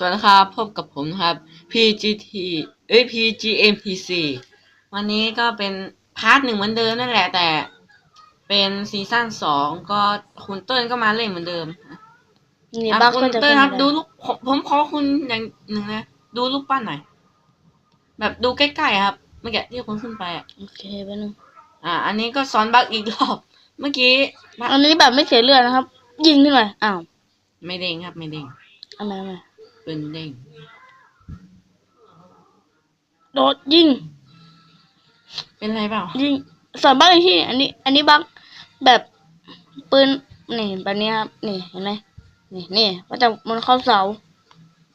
สวัสดีครับพบกับผมนะครับ PGT เอ้ย PGMTC วันนี้ก็เป็นพาร์ทหนึ่งเหมือนเดิมนั่นแหละแต่ เป็นซีซั่นสองก็คุณเติ้ลก็มาเล่นเหมือนเดิมนี่อะบักคุณก็จะเติ้ลครับขึ้นดูไม่ไลูกผมผมขอคุณอย่างหนึ่งนะดูลูกปั้นหน่อยแบบดูใกล้ๆครับ เมื่อกี้ที่คุณขึ้นไปอะโอเคไปบนึงอ่า อันนี้ก็ซ้อนบั๊กอีกรอบ เมื่อกี้บั๊กอันนี้แบบไม่เสียเลือดนะครับ ยิงขึ้นมาอ้าวไม่เด้งครับไม่เด้งเอะไรมา เป็นเด้งโดดยิงเป็นไรเปล่า ยิงสอนบักอีกที่ อันนี้ อันนี้บักแบบปืนนี่แบบนี้ครับนี่เห็นไหมนี่นี่ก็จะมันเข้าเสา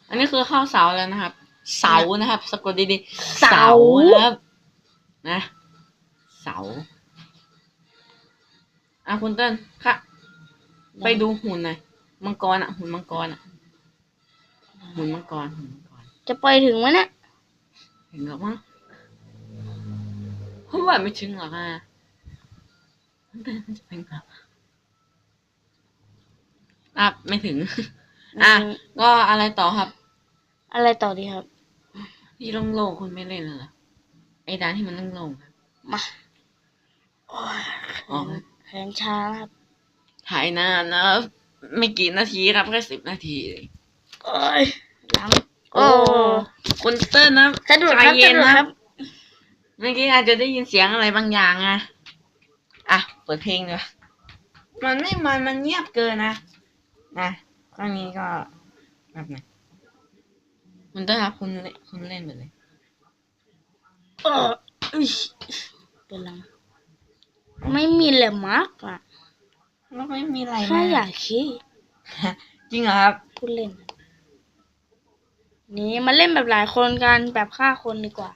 อันนี้คือเข้าเสาแล้วนะครับ เสานะครับสะกดดีๆเสานะครับนะเสาอะคุณเติ้ลค่ะ ไปดูหุ่นหน่อยมังกรอะ หุ่นมังกรอะ หุ่นมังกรหุ่นมังกรจะไปถึงไหมเนี่ยเห็นหรอมั้งเพราะว่าไม่ถึงหรอกอะคุณเติ้ลจะเป็นครับอะไม่ถึง อะ ก็อะไรต่อครับ อะไรต่อดีครับ ที่โล่งๆคุณไม่เล่นเลยเหรอไอ้ด้านที่มันโล่งๆครับมาโอ้ยอ๋อแข็งช้าครับถ่ายนานนะ ไม่กี่นาทีครับแค่สิบนาทีเอง โอ้ยหลังโอ้คุณเติ้ลนะสะดุดใจครับเย็สะนดุดนะครับ เมื่อกี้อาจจะได้ยินเสียงอะไรบางอย่างอะอะ เปิดเพลงเลยมันไม่มันมันเงียบเกินนะ นะครั้งนี้ก็แบบไหนคุณเติ้ลครับคุณเล่นคุณเล่นไปเลยเอออุ๊ยเป็นไรไม่มีแหลมมากอะ แล้วไม่มีอะไรแค่นะอยากขี้จริงเหรอครับพูดเล่น นี่มาเล่นแบบหลายคนกันแบบฆ่าคนดีกว่า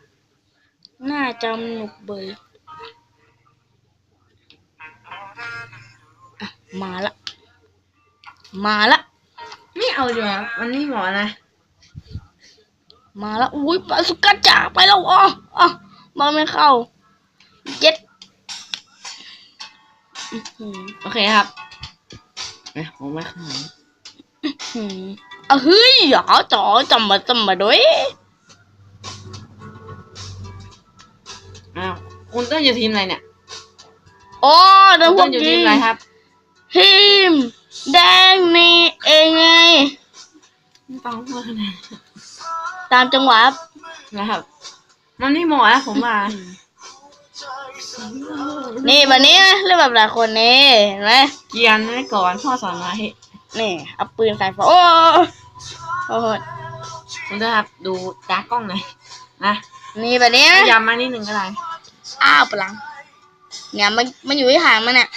น่าจะสนุกเบยอะมาละ มาละ ไม่เอาดีกว่ามันไม่เหมาะนะ มาละ อุ้ยปาสุกัดจ่าไปแล้วอ๋ออ๋อมาไม่เข้า เจ็ดอื้อหือโอเคครับเอ้ยผมไม่ข้างหลังหืมอะเฮ้ยอย่า จ๋อจำมาจำมาด้วยอ้าวคุณเต้นอยู่ทีมอะไรเนี่ยโอ้เดี๋ยวพคุวณกเต้นอยู่ทีนี้มอะไรครับ ทีมแดงนี่เองไง ไม่ต้องพูดนะตามจังหวะครับนะครับ มันไม่เหมาะนะผมว่านี่แบบนี้นะเล่นแบบหลายคนนี่เห็นไหมเกียนไว้ก่อนพ่อสอนมาให้ นี่เอาปืนใส่ฝาโอ้โอ้โหคุณเต้นครับดูตากล้องหน่อยนะนี่แบบนี้พนะยายามมานิดหนึ่งก็ได้อ้าวปลังเนี่ยมันมันอยู่ที่หางมันเนี่ย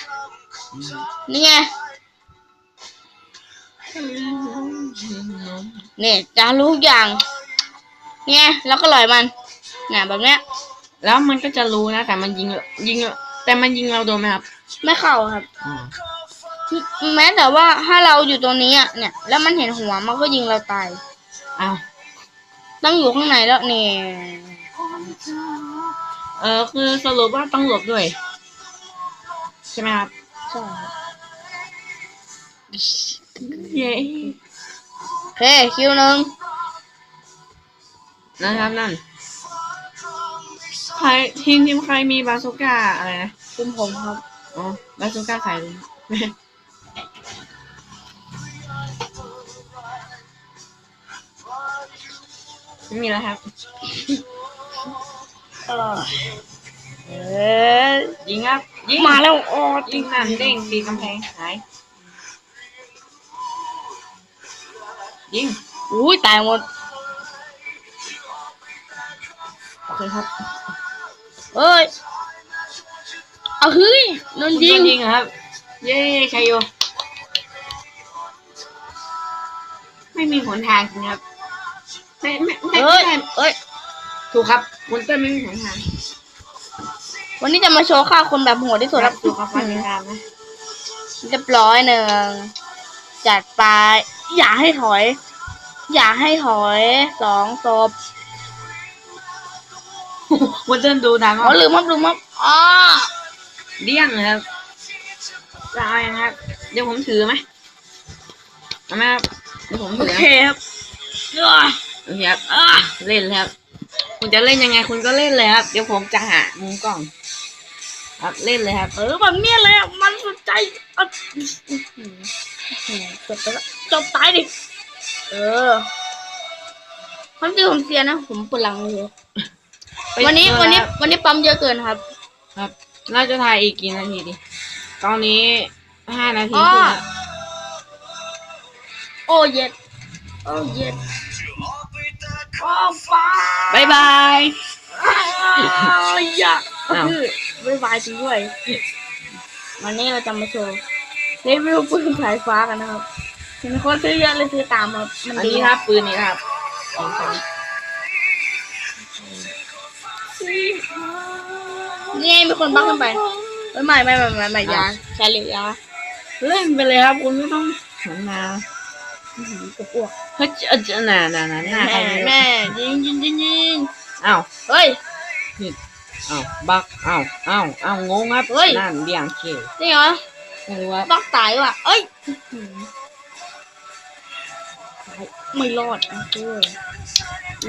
นี่ไงนี่จะรู้ทุกอย่าง เนี่ยแล้วก็ลอยมันเนี่ยแบบเนี้ย แล้วมันก็จะรู้นะ แต่มันยิงยิงแต่มันยิงเราโดนไหมครับ ไม่เข้าครับ อ๋อแม้แต่ว่าถ้าเราอยู่ตรงนี้อะเนี่ย แล้วมันเห็นหัวมันก็ยิงเราตายอ้าวต้องอยู่ข้างในแล้วนี่เออคือสรุปว่าต้องหลบด้วย ใช่ไหมครับใช่ครับเย้โอเคคิวหนึ่งนะครับนั่นใครทีมทีมใครมีบาซูก้าอะไรนะคุณผมครับ อ๋อบาซูก้าใส่ลุง ไม่มีแล้วครับ เออเออยิงครับยิงมาแล้วโอ้ยิงนั่นเด้งตีกำแพงหายยิงอุ้ยตายหมดโอเคครับเอ้ยเอาเฮ้ยโดนคุณยิโดงนยิงเหรอครับ เย้ชัยโยไม่มีหนทางจริงครับ ไม่ไม่ไม่เอ้ย ไม่เอ้ย ถูกครับคุณเต้นไม่มีหนทางวันนี้จะมาโชว์ฆ่าคนแบบโหดที่สุดครับถูกครับฟันไม่ตามนะเรียบร้อยหนึ่ง จัดไป อย่าให้ถอย อย่าให้ถอยสองศพคุณเต้นดูดังอ๋อลืมครับลืมครับอ๋อเดี้ยงเลยครับจะเอายังไงครับ เดี๋ยวผมถือไหมเอาไหมครับเดี๋ยวผมโอถือเคนะครับเอ้ย โอเคครับอะเล่นแล้วคุณจะเล่นยังไงคุณก็เล่นเลยครับ เดี๋ยวผมจะหามุมกล้อง ครับเล่นเลยครับ เออแบบเนี้ยเลยอะมันสุดใจอะอื้อหืออื้อหือจบไปแล้วจบตายดิ เออความจริงผมเสียนะ ผมปวดหลังเลยไปวันนี้เจอวันนี้แล้ววันนี้ปั๊มเยอะเกินครับ ครับเราจะถ่ายอีกกี่นาทีดิ ตอนนี้ห้านาทีอ๋อครึ่งแล้วโอ้เย็ด โอ้เย็ด โอ้ฟ้าบายบายอ้าวอย่าอ้าวคือไม่บายจริงด้วย วันนี้เราจะมาโชว์รีวิวปืนสายฟ้ากันนะครับเห็นคนซื้อเยอะเลยซื้อตามครับมันอันดีนี้ครับปืนนี้ครับของผมนี่ไงมีคนบักขึ้นไปเอ้ยไม่ไม่ไม่ไม่ไม่อยาใช่หรือยาเล่นไปเลยครับคุณไม่ต้องหันมาอื้อหือ กอ้วกเฮ้ยเจอเจอหนาหนาหนาหน้าใครแม่ไม่รู้แม่ยิงยิงยิงยิงอ้าวเฮ้ย อ้าวบักอ้าวอ้าวอ้าวงงครับเฮ้ย นั่นเบี่ยงเขียวนี่เหรอไม่รู้ว่าบักตายว่ะเอ้ยอื้อหือตายไม่รอดอะเพื่อน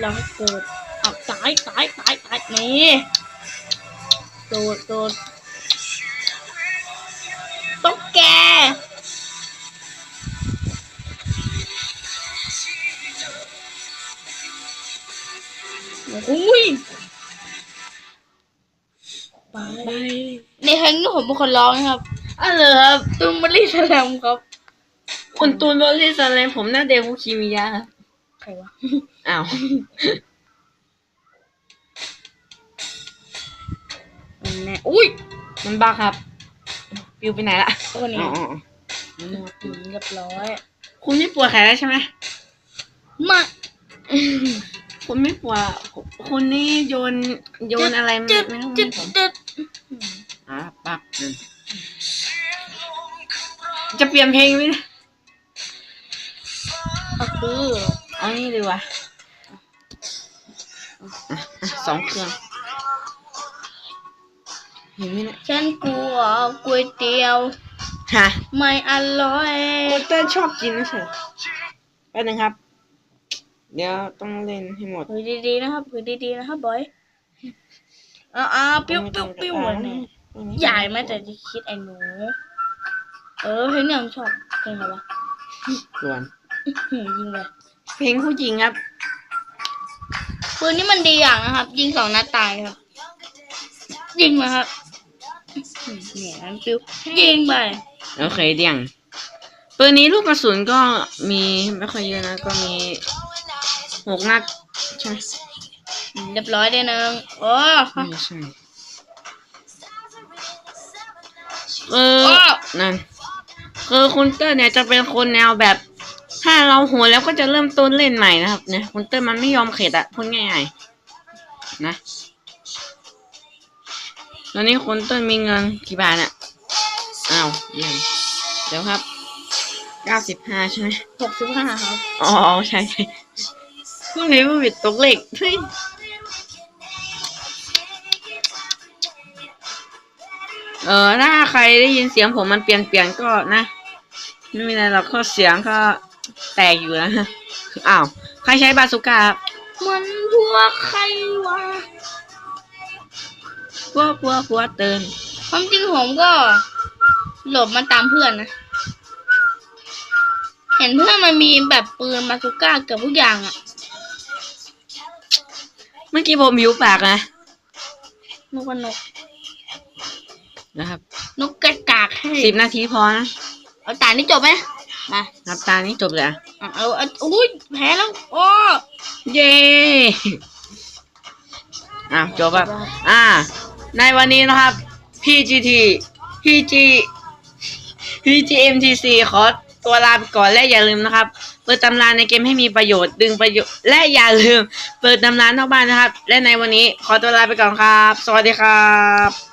เราให้เกิดเอาตายตายตายตายนี่โดดโดดต้องแก อ้ยไปไปในเพลงนี้ผมเป็นคนร้องนะครับอ้าวเหรอครับตุ้มบรีแสลมครับคุณตูนบอลลี่สแลมผมหน้าเดวุคิมิยะครับใครวะอ้าวมันแน่อุ้ยมันบักครับปิวไปไหนละตัวนี้อ๋ออ๋ออ๋ออืมเรียบร้อย คุณไม่ปวดแขนแล้วใช่ไหมมา คุณไม่ปวดคุณนี่โยนโยนอะไรไม่จึดไม่รู้จึดผมจึดอะปักนั่นจะเปลี่ยนเพลงไหมเนี่ยก็คือเอานี่ดีกว่าอะอะสองเครื่องเห็นไหมเนี่ยฉันกลัวก๋วยเตี๋ยว ฮะไม่อร่อยโคเตอร์ชอบกินไม่ใช่เหรอแป๊บนึงครับ เดี๋ยวต้องเล่นให้หมดคุยดีๆนะครับคุยดีๆนะครับบอยอ่าอ่าปิ้วปิ้วปิ้วเหมือนนี่ใหญ่ไหมแต่ที่คิดไอ้หนู เออเพลงเนี่ยผมชอบเพลงอะไรวะส่วนหืมยิงเลยเพลงผู้หญิงครับ ปืนนี่มันดีอย่างนะครับ ยิงสองนัดตายครับ ยิงมาครับหืมเนี่ยมันปิ้วยิงไป โอเคเดี่ยงปืนนี้ลูกกระสุนก็มีไม่ค่อยเยอะนะ ก็มี หกนัดใช่ไหมเรียบร้อยได้หนึ่งโอ้ไม่ใช่เออโอ้นั่นคือคุณเตอร์เนี่ยจะเป็นคนแนวแบบ ถ้าเราหัวแล้วก็จะเริ่มต้นเล่นใหม่นะครับเนี่ยคุณเตอร์มันไม่ยอมเข็ดอะพูดง่ายๆนะตอนนี้คุณเตอร์มีเงินกี่บาทอะอ้าวเยี่ยมเดี๋ยวครับเก้าสิบห้าใช่ไหมหกสิบห้าครับ อ๋อใช่ใช่ พวกนี้ผู้บิดตกเหล็กเฮ้ยเออถ้าใครได้ยินเสียงผมมันเปลี่ยนเปลี่ยนๆก็นะ ไม่มีอะไรหรอกก็เสียงก็แตกอยู่นะอ้าวใครใช้บาสุก้าครับมันพวกใครวะพวกพวกพวกเตือนความจริงผมก็ หลบมันตามเพื่อนนะ เห็นเพื่อนมันมีแบบปืนบาซูก้าเกือบทุกอย่างอะ เมื่อกี้ผมหิวปากนะ นกว่านก นะครับนกกระกากให้สิบนาทีพอนะเอาตานี่จบไหมมานับตานี้จบเลยอะเอาเอาเอาอุ้ยแพ้แล้วโอ้เย้อ้าวจบแบบอ่า ในวันนี้นะครับ PGT PG PGMTC ขอตัวลาไปก่อนและอย่าลืมนะครับเปิดตำราในเกมให้มีประโยชน์ดึงประโยชน์และอย่าลืม เปิดตำรานอกบ้านนะครับ และในวันนี้ขอตัวลาไปก่อนครับ สวัสดีครับ